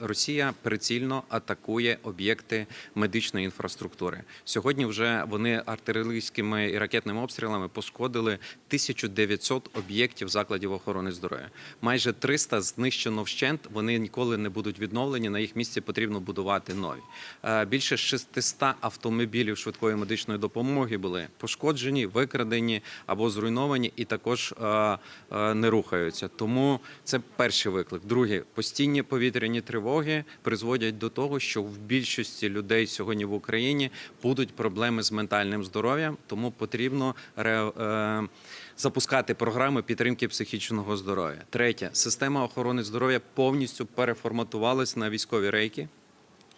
Росія прицільно атакує об'єкти медичної інфраструктури. Сьогодні вже вони артилерійськими і ракетними обстрілами пошкодили 1900 об'єктів закладів охорони здоров'я. Майже 300 знищено вщент. Вони ніколи не будуть відновлені. На їх місці потрібно будувати нові. Е, Більше 600 автомобілів швидкої медичної допомоги були пошкоджені, викрадені або зруйновані, і також е, е, не рухаються. Тому це перший виклик. Другий постійні повітряні тривоги призводять до того, що в більшості людей сьогодні в Україні будуть проблеми з ментальним здоров'ям, тому потрібно ре- е, запускати програми підтримки психічного здоров'я. Третє система охорони здоров'я повністю переформатувалась на військові рейки.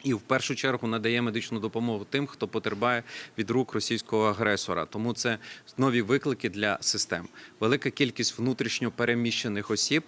І в першу чергу надає медичну допомогу тим, хто потерпає від рук російського агресора. Тому це нові виклики для систем. Велика кількість внутрішньо переміщених осіб,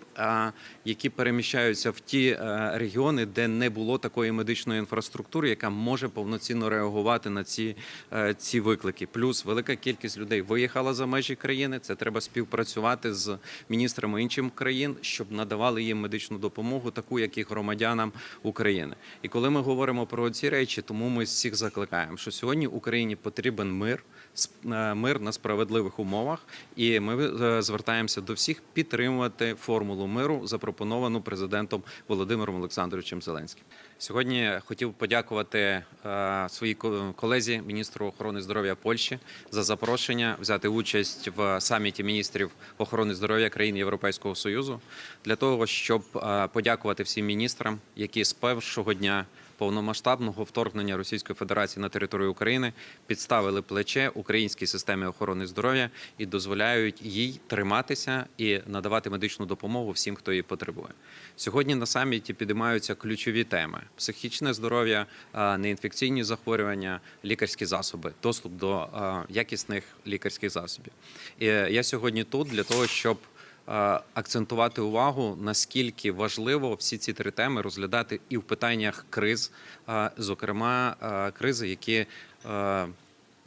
які переміщаються в ті е, регіони, де не було такої медичної інфраструктури, яка може повноцінно реагувати на ці, е, ці виклики. Плюс велика кількість людей виїхала за межі країни. Це треба співпрацювати з міністрами інших країн, щоб надавали їм медичну допомогу, таку як і громадянам України. І коли ми говоримо про ці речі, тому ми всіх закликаємо, що сьогодні Україні потрібен мир, е, мир на справедливих умовах, і ми е, звертаємося до всіх підтримувати формулу миру, запропоновану президентом Володимиром Олександровичем Зеленським. Сьогодні хотів подякувати е, своїй ко- колезі, міністру охорони здоров'я Польщі, за запрошення взяти участь в саміті міністрів охорони здоров'я країн Європейського союзу для того, щоб подякувати всім міністрам, які з першого дня повномасштабного вторгнення Російської Федерації на територію України підставили плече українській системі охорони здоров'я і дозволяють їй триматися і надавати медичну допомогу всім, хто її потребує. Сьогодні на саміті підіймаються ключові теми: психічне здоров'я, неінфекційні захворювання, лікарські засоби, доступ до якісних лікарських засобів. І я сьогодні тут для того, щоб е, акцентувати увагу, наскільки важливо всі ці три теми розглядати і в питаннях криз, е, зокрема е, кризи, які е,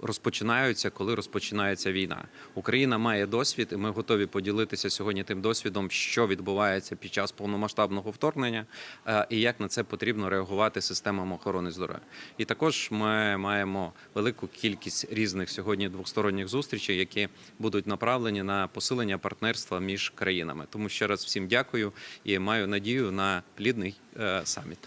розпочинаються, коли розпочинається війна. Україна має досвід, і ми готові поділитися сьогодні тим досвідом, що відбувається під час повномасштабного вторгнення, е, і як на це потрібно реагувати системам охорони здоров'я. І також ми маємо велику кількість різних сьогодні двосторонніх зустрічей, які будуть направлені на посилення партнерства між країнами. Тому ще раз всім дякую і маю надію на плідний е, саміт.